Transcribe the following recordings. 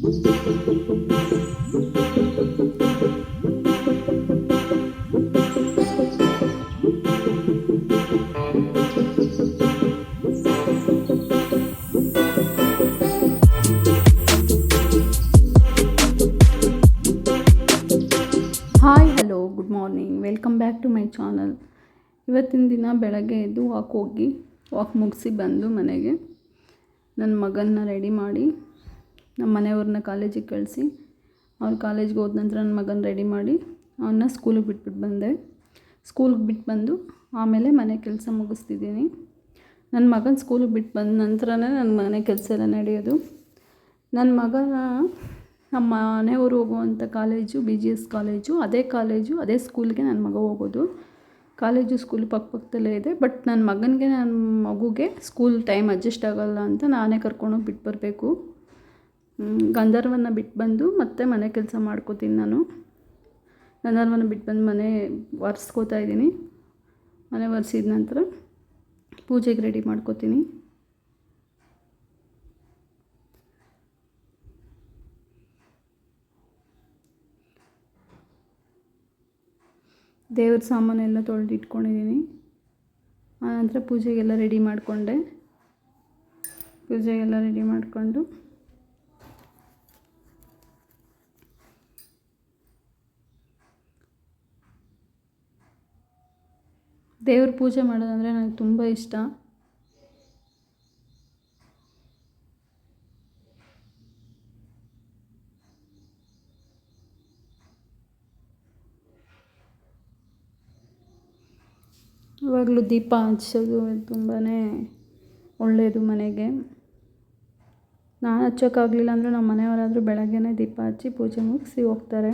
Hi hello good morning welcome back to my channel ಇವತ್ತಿನ ದಿನ ಬೆಳಗ್ಗೆ ಎದ್ದು ವಾಕ್ ಹೋಗಿ ವಾಕ್ ಮುಗಿಸಿ ಬಂದು ಮನೆಗೆ. ನನ್ನ ಮಗನ್ನ ರೆಡಿ ಮಾಡಿ ನಮ್ಮ ಮನೆಯವ್ರನ್ನ ಕಾಲೇಜಿಗೆ ಕಳಿಸಿ ಅವ್ರು ಕಾಲೇಜ್ಗೆ ಹೋದ ನಂತರ ನನ್ನ ಮಗನ ರೆಡಿ ಮಾಡಿ ಅವನ್ನ ಸ್ಕೂಲಿಗೆ ಬಿಟ್ಬಿಟ್ಟು ಬಂದೆ. ಸ್ಕೂಲ್ಗೆ ಬಿಟ್ಟು ಬಂದು ಆಮೇಲೆ ಮನೆ ಕೆಲಸ ಮುಗಿಸ್ತಿದ್ದೀನಿ. ನನ್ನ ಮಗನ ಸ್ಕೂಲಿಗೆ ಬಿಟ್ಟು ಬಂದ ನಂತರನೇ ನನ್ನ ಮನೆ ಕೆಲಸ ಎಲ್ಲ ನಡೆಯೋದು. ನನ್ನ ಮಗನ ನಮ್ಮ ಮನೆಯವರು ಹೋಗುವಂಥ college B G S college, ಅದೇ ಕಾಲೇಜು, ಅದೇ ಸ್ಕೂಲ್ಗೆ ನನ್ನ ಮಗ ಹೋಗೋದು. ಕಾಲೇಜು ಸ್ಕೂಲ್ ಪಕ್ಕ ಪಕ್ಕದಲ್ಲೇ ಇದೆ ಬಟ್ ನನ್ನ ಮಗನಿಗೆ, ನನ್ನ ಮಗುಗೆ ಸ್ಕೂಲ್ ಟೈಮ್ ಅಡ್ಜಸ್ಟ್ ಆಗೋಲ್ಲ ಅಂತ ನಾನೇ ಕರ್ಕೊಂಡೋಗಿ ಬಿಟ್ಟು ಬರಬೇಕು. ಗಂಧರ್ವನ್ನ ಬಿಟ್ಟು ಬಂದು ಮತ್ತೆ ಮನೆ ಕೆಲಸ ಮಾಡ್ಕೋತೀನಿ ನಾನು. ಗಂಧರ್ವನ ಬಿಟ್ಟು ಬಂದು ಮನೆ ಒರೆಸ್ಕೋತಾ ಇದ್ದೀನಿ. ಮನೆ ಒರೆಸಿದ ನಂತರ ಪೂಜೆಗೆ ರೆಡಿ ಮಾಡ್ಕೋತೀನಿ. ದೇವ್ರ ಸಾಮಾನೆಲ್ಲ ತೊಳೆದು ಇಟ್ಕೊಂಡಿದ್ದೀನಿ ಆನಂತರ ಪೂಜೆಗೆಲ್ಲ ರೆಡಿ ಮಾಡಿಕೊಂಡೆ. ಪೂಜೆಗೆಲ್ಲ ರೆಡಿ ಮಾಡಿಕೊಂಡು ದೇವ್ರ ಪೂಜೆ ಮಾಡೋದಂದರೆ ನನಗೆ ತುಂಬ ಇಷ್ಟ. ಇವಾಗಲೂ ದೀಪ ಹಚ್ಚೋದು ತುಂಬಾ ಒಳ್ಳೆಯದು ಮನೆಗೆ. ನಾನು ಹಚ್ಚೋಕ್ಕಾಗಲಿಲ್ಲ ಅಂದರೆ ನಮ್ಮ ಮನೆಯವರಾದರೂ ಬೆಳಗ್ಗೆನೇ ದೀಪ ಹಚ್ಚಿ ಪೂಜೆ ಮುಗಿಸಿ ಹೋಗ್ತಾರೆ.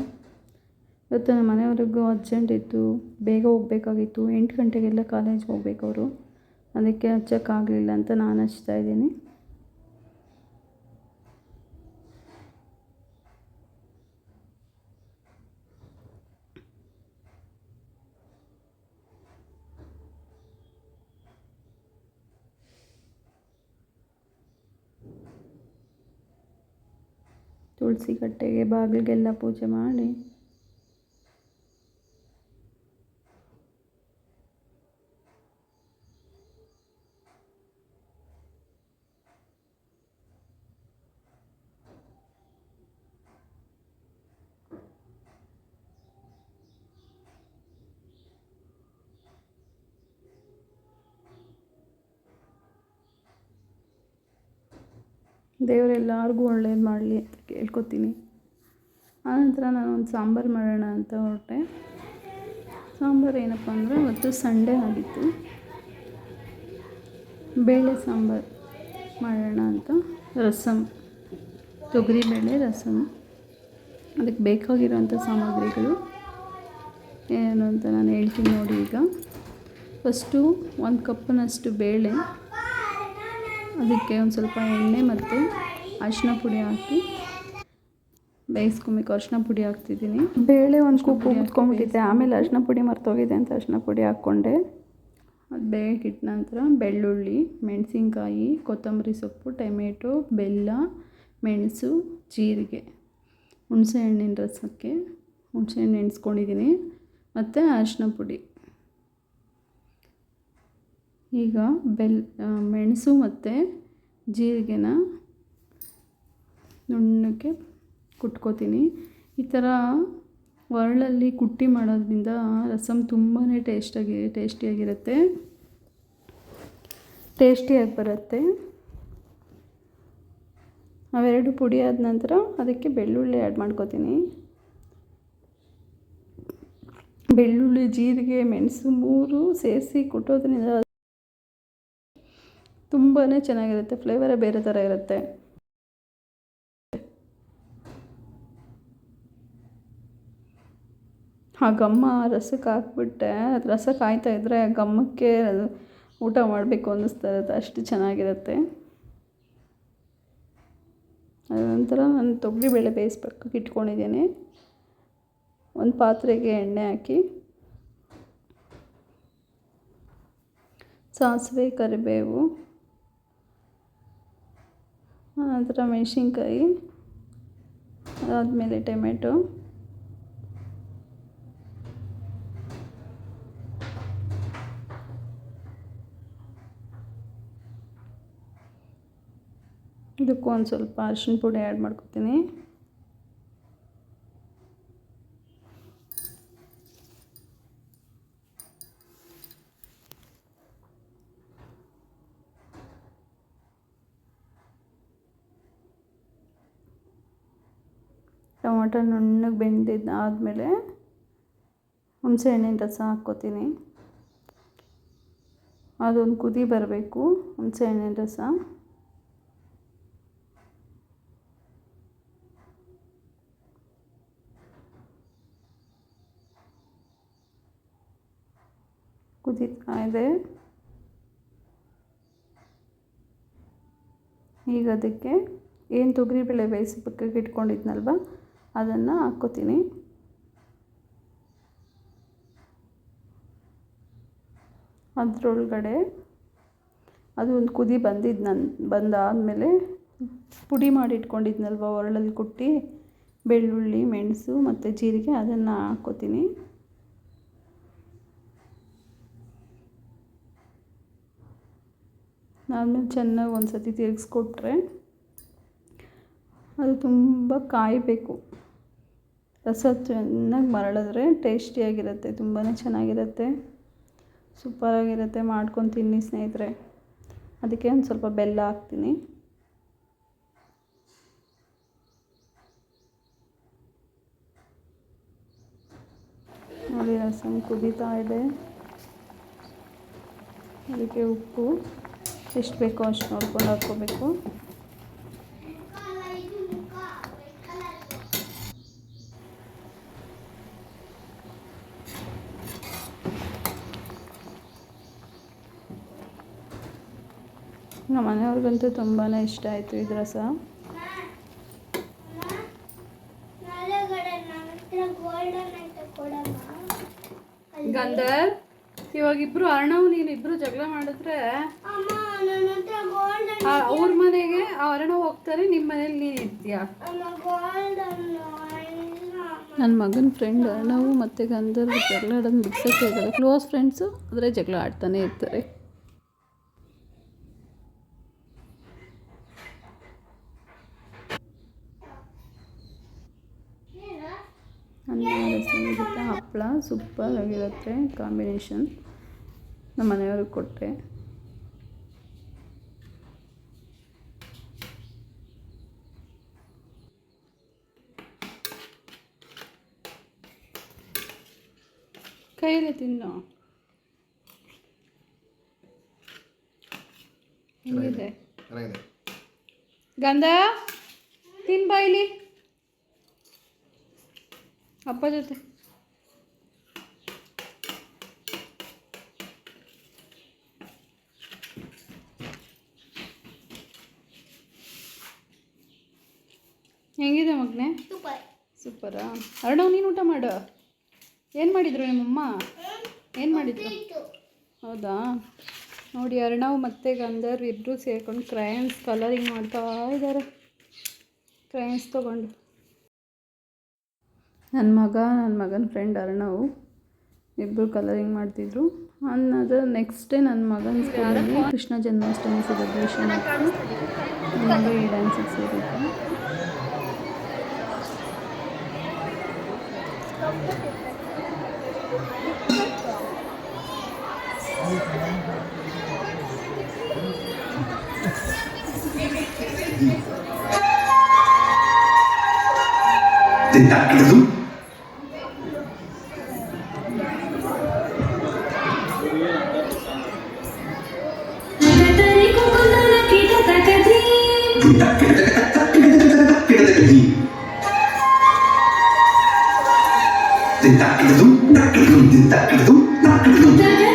ಇವತ್ತು ನಮ್ಮ ಮನೆಯವ್ರಿಗೂ ಅರ್ಜೆಂಟ್ ಇತ್ತು. ಬೇಗ ಹೋಗಬೇಕಾಗಿತ್ತು. ಎಂಟು ಗಂಟೆಗೆಲ್ಲ ಕಾಲೇಜ್ಗೆ ಹೋಗ್ಬೇಕು ಅವರು. ಅದಕ್ಕೆ ಹಚ್ಚೋಕ್ಕಾಗಲಿಲ್ಲ ಅಂತ ನಾನು ಹಚ್ತಾ ಇದ್ದೀನಿ. ತುಳಸಿ ಕಟ್ಟೆಗೆ ಬಾಗಿಲಿಗೆಲ್ಲ ಪೂಜೆ ಮಾಡಿ. ದೇವರೆಲ್ಲರಿಗೂ ಒಳ್ಳೇದು ಮಾಡಲಿ ಅಂತ ಕೇಳ್ಕೊತೀನಿ. ಆನಂತರ ನಾನು ಒಂದು ಸಾಂಬಾರು ಮಾಡೋಣ ಅಂತ ಹೊರಟೆ. ಸಾಂಬಾರು ಏನಪ್ಪ ಅಂದರೆ ಮತ್ತು ಸಂಡೇ ಆಗಿತ್ತು. ಬೇಳೆ ಸಾಂಬಾರು ಮಾಡೋಣ ಅಂತ. ರಸಮ್ ತೊಗರಿಬೇಳೆ ರಸಮ್ ಅದಕ್ಕೆ ಬೇಕಾಗಿರೋಂಥ ಸಾಮಗ್ರಿಗಳು ಏನು ಅಂತ ನಾನು ಹೇಳ್ತೀನಿ ನೋಡಿ ಈಗ. ಫಸ್ಟು ಒಂದು ಕಪ್ಪಿನಷ್ಟು ಬೇಳೆ ಅದಕ್ಕೆ ಒಂದು ಸ್ವಲ್ಪ ಎಣ್ಣೆ ಮತ್ತು ಅರಿಶಿನ ಪುಡಿ ಹಾಕಿ ಬೇಯಿಸ್ಕೊಬೇಕು ಅರಿಶಿನ ಪುಡಿ ಹಾಕ್ತಿದ್ದೀನಿ. ಬೇಳೆ ಒಂದು ಸ್ಕೂಪ್ ಕುತ್ಕೊಂಡ್ಬಿಟ್ಟಿದ್ದೆ ಆಮೇಲೆ ಅರಿಶಿನ ಪುಡಿ ಮರ್ತೋಗಿದೆ ಅಂತ ಅರಿಶಿನ ಪುಡಿ ಹಾಕ್ಕೊಂಡೆ. ಅದು ಬೇಯಕ್ಕಿಟ್ಟ ನಂತರ ಬೆಳ್ಳುಳ್ಳಿ ಮೆಣಸಿನ್ಕಾಯಿ ಕೊತ್ತಂಬರಿ ಸೊಪ್ಪು ಟೊಮೆಟೊ ಬೆಲ್ಲ ಮೆಣಸು ಜೀರಿಗೆ ಹುಣಸೆ ಹಣ್ಣಿನ ರಸಕ್ಕೆ ಹುಣಸೆ ಹಣ್ಣು ನೆನೆಸ್ಕೊಂಡಿದ್ದೀನಿ ಮತ್ತು ಅರಿಶಿನ ಪುಡಿ. ಈಗ ಬೆಲ್ ಮೆಣಸು ಮತ್ತು ಜೀರಿಗೆನ ನುಣ್ಣಕ್ಕೆ ಕುಟ್ಕೋತೀನಿ. ಈ ಥರ ಒರಳಲ್ಲಿ ಕುಟ್ಟಿ ಮಾಡೋದ್ರಿಂದ ರಸಮ್ ತುಂಬಾ ಟೇಸ್ಟಾಗಿ, ಟೇಸ್ಟಿಯಾಗಿರುತ್ತೆ. ಟೇಸ್ಟಿಯಾಗಿ ಬರುತ್ತೆ. ಅವೆರಡು ಪುಡಿ ಆದ ನಂತರ ಅದಕ್ಕೆ ಬೆಳ್ಳುಳ್ಳಿ ಆ್ಯಡ್ ಮಾಡ್ಕೋತೀನಿ. ಬೆಳ್ಳುಳ್ಳಿ, ಜೀರಿಗೆ, ಮೆಣಸು ಮೂರು ಸೇರಿಸಿ ಕುಟ್ಟೋದ್ರಿಂದ ತುಂಬಾ ಚೆನ್ನಾಗಿರುತ್ತೆ ಫ್ಲೇವರೇ ಬೇರೆ ಥರ ಇರುತ್ತೆ. ಆ ಗಮ್ಮ ರಸಕ್ಕೆ ಹಾಕ್ಬಿಟ್ಟೆ. ರಸ ಕಾಯ್ತಾ ಇದ್ದರೆ ಗಮ್ಮಕ್ಕೆ ಅದು ಊಟ ಮಾಡಬೇಕು ಅನ್ನಿಸ್ತಾ ಇರುತ್ತೆ, ಅಷ್ಟು ಚೆನ್ನಾಗಿರುತ್ತೆ. ಅದನಂತರ ನಾನು ತೊಗರಿಬೇಳೆ ಬೇಯಿಸ್ಬೇಕು, ಇಟ್ಕೊಂಡಿದ್ದೀನಿ. ಒಂದು ಪಾತ್ರೆಗೆ ಎಣ್ಣೆ ಹಾಕಿ. ಸಾಸಿವೆ, ಕರಿಬೇವು. ಆನಂತರ ಮೆಣಸಿನ್ಕಾಯಿ ಅದಾದಮೇಲೆ ಟೊಮೆಟೊ ಇದಕ್ಕೂ ಒಂದು ಸ್ವಲ್ಪ ಅರಿಶಿನ ಪುಡಿ ಆ್ಯಡ್ ಮಾಡ್ಕೊತೀನಿ. ಟೊಮೊಟೊ ನುಣ್ಣಗೆ ಬೆಂದಿದ್ದು ಆದಮೇಲೆ ಹುಣಸೆ ಹಣ್ಣಿನ ರಸ ಹಾಕ್ಕೋತೀನಿ. ಅದೊಂದು ಕುದಿ ಬರಬೇಕು, ಹುಣಸೆ ಹಣ್ಣಿನ ರಸ. ಕುದೀತಾ ಇದೆ. ಈಗ ಅದಕ್ಕೆ ಏನು ತೊಗರಿಬೇಳೆ ಬೇಯಿಸಿ ಪಕ್ಕಕ್ಕೆ ಇಟ್ಕೊಂಡಿದ್ನಲ್ವ? ಅದನ್ನು ಹಾಕ್ಕೋತೀನಿ. ಅದರೊಳಗಡೆ ಅದು ಒಂದು ಕುದಿ ಬಂದಿದ್ದು ನನ್ನ ಬಂದಾದಮೇಲೆ ಪುಡಿ ಮಾಡಿ ಇಟ್ಕೊಂಡಿದ್ನಲ್ವ ಒರಳಲ್ಲಿ ಕುಟ್ಟಿ, ಬೆಳ್ಳುಳ್ಳಿ, ಮೆಣಸು ಮತ್ತು ಜೀರಿಗೆ ಅದನ್ನು ಹಾಕ್ಕೋತೀನಿ. ಆಮೇಲೆ ಚೆನ್ನಾಗಿ ಒಂದು ಸತಿ ತಿರುಗಿಸ್ಕೊಟ್ರೆ ಅದು ತುಂಬ ಕಾಯಬೇಕು. ರಸ ಚೆನ್ನಾಗಿ ಮರಳಿದ್ರೆ ಟೇಸ್ಟಿಯಾಗಿರುತ್ತೆ ತುಂಬಾ ಚೆನ್ನಾಗಿರುತ್ತೆ. ಸೂಪರಾಗಿರುತ್ತೆ, ಮಾಡ್ಕೊಂಡು ತಿನ್ನಿ ಸ್ನೇಹಿತರೆ. ಅದಕ್ಕೆ ಒಂದು ಸ್ವಲ್ಪ ಬೆಲ್ಲ ಹಾಕ್ತೀನಿ. ನೋಡಿ, ರಸಂ ಕುದೀತಾ ಇದೆ. ಅದಕ್ಕೆ ಉಪ್ಪು. ಎಷ್ಟು ಬೇಕೋ ಅಷ್ಟು ನೋಡ್ಕೊಂಡು ಹಾಕ್ಕೋಬೇಕು. ನಮ್ಮ ಮನೆಯವ್ರಿಗಂತೂ ತುಂಬಾ ಇಷ್ಟ ಆಯಿತು ಇದು ರಸ ಗಂಧರ್, ಇವಾಗ ಇಬ್ರು ಅರ್ಣವ್, ನೀನು ಇಬ್ರು ಜಗಳ ಮಾಡಿದ್ರೆ ಅವ್ರ ಮನೆಗೆ ಆ ಅರ್ಣವ್ ಹೋಗ್ತಾರೆ ನಿಮ್ಮ ಮನೇಲಿ ನೀನು ಇರ್ತೀಯ ನನ್ನ ಮಗನ ಫ್ರೆಂಡ್ ಅರ್ಣವು ಮತ್ತು ಗಂಧರ್ ಜಗಳ ಆಡೋದು ಬಿಡ್ಸೋಕ್ಕೆ ಆಗಲ್ಲ. ಕ್ಲೋಸ್ ಫ್ರೆಂಡ್ಸು ಆದರೆ ಜಗಳ ಆಡ್ತಾನೆ ಇರ್ತಾರೆ. ಅನ್ನ ರಸಂ ಜೊತೆ ಹಪ್ಪಳ ಸೂಪರ್ ಆಗಿರುತ್ತೆ ಕಾಂಬಿನೇಷನ್. ನಮ್ಮ ಮನೆಯವ್ರಿಗೆ ಕೊಟ್ಟೆ ಕೈಯಲ್ಲಿ ತಿನ್ನು. ಹೆಂಗಿದೆ? ಗಂಧ ತಿನ್ ಬಾಯಿಲಿ ಅಪ್ಪ ಜೊತೆ. ಹೆಂಗಿದೆ ಮಗನೆ? ಸೂಪರ್. ಸೂಪರಾ? ಅರ್ಣವ್ ನೀನು ಊಟ ಮಾಡು. ಏನು ಮಾಡಿದ್ರು ನಿಮ್ಮಮ್ಮ? ಏನು ಮಾಡಿದ್ರು? ಹೌದಾ? ನೋಡಿ ಅರ್ಣವ್ ಮತ್ತು ಗಂಧರ್ ಇಬ್ಬರು ಸೇರ್ಕೊಂಡು ಕ್ರಯನ್ಸ್ ಕಲರಿಂಗ್ ಮಾಡ್ತಾ ಇದ್ದಾರೆ ಕ್ರಯನ್ಸ್ ತೊಗೊಂಡು. ನನ್ನ ಮಗ, ನನ್ನ ಮಗನ ಫ್ರೆಂಡ್ ಅರ್ಣವ್ ಇಬ್ಬರು ಕಲರಿಂಗ್ ಮಾಡ್ತಿದ್ರು. ಅನ್ನೋದು ನೆಕ್ಸ್ಟ್ ಡೇ ನನ್ನ ಮಗನ ಸ್ಕೂಲಲ್ಲಿ ಕೃಷ್ಣ ಜನ್ಮಾಷ್ಟಮಿ ಸೆಲೆಬ್ರೇಷನ್ ಮಗ ಈ ಡ್ಯಾನ್ಸಿಗೆ ಸೇರಿತ್ತು ತಿಂತಾಕಿಡದು ತಿಂತಾಕಿಡದು ತಿಂತಾಕಿಡದು ತಿಂತಾಕಿಡದು ತಿಂತಾಕಿಡದು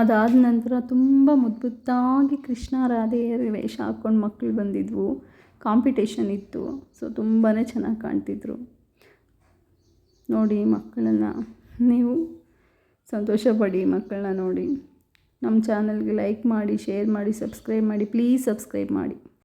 ಅದಾದ ನಂತರ ತುಂಬ ಮುದ್ದಾಗಿ ಕೃಷ್ಣ ರಾಧೆಯರ ವೇಷ ಹಾಕ್ಕೊಂಡು ಮಕ್ಕಳು ಬಂದಿದ್ವು. ಕಾಂಪಿಟೇಷನ್ ಇತ್ತು. ಸೊ ತುಂಬಾ ಚೆನ್ನಾಗಿ ಕಾಣ್ತಿದ್ರು. ನೋಡಿ ಮಕ್ಕಳನ್ನು. ನೀವು ಸಂತೋಷ ಪಡಿ ಮಕ್ಕಳನ್ನ ನೋಡಿ. ನಮ್ಮ ಚಾನಲ್ಗೆ ಲೈಕ್ ಮಾಡಿ ಶೇರ್ ಮಾಡಿ ಸಬ್ಸ್ಕ್ರೈಬ್ ಮಾಡಿ. ಪ್ಲೀಸ್ ಸಬ್ಸ್ಕ್ರೈಬ್ ಮಾಡಿ.